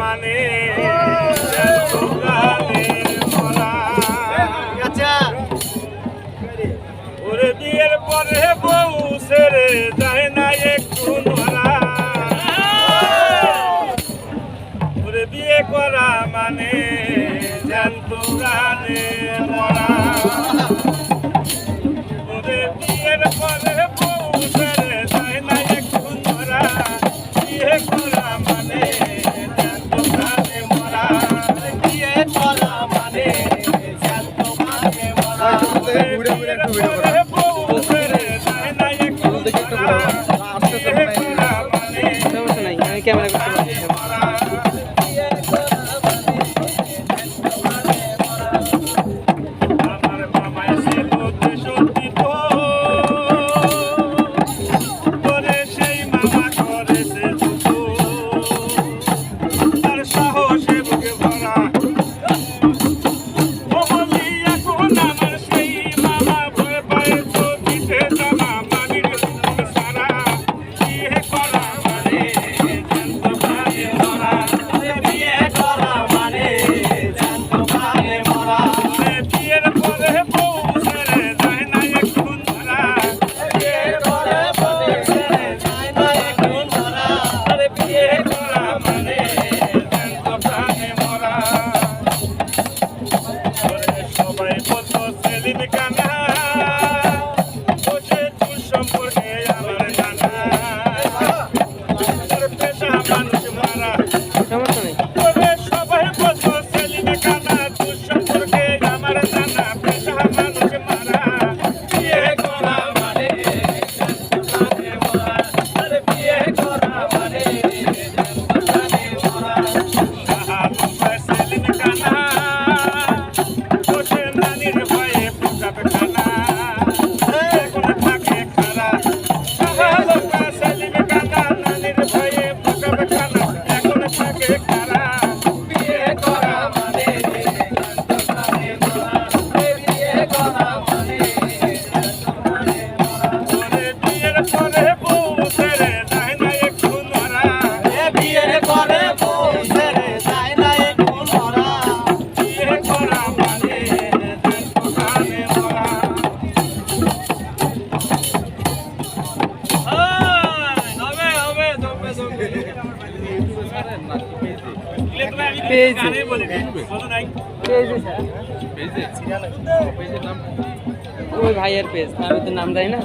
মানে ওরে বিয়ের পরে বউ সেরে যায় না একটু নড়া। ওরে বিয়ে করা মানে জানতো গানে মরা। একটু ভিডিও ক্যামেরা করতে পারছি Selim Kana, Hoca Tuş Şampur ওই ভাইয়ের পেজ আমি তো নাম দেয় না।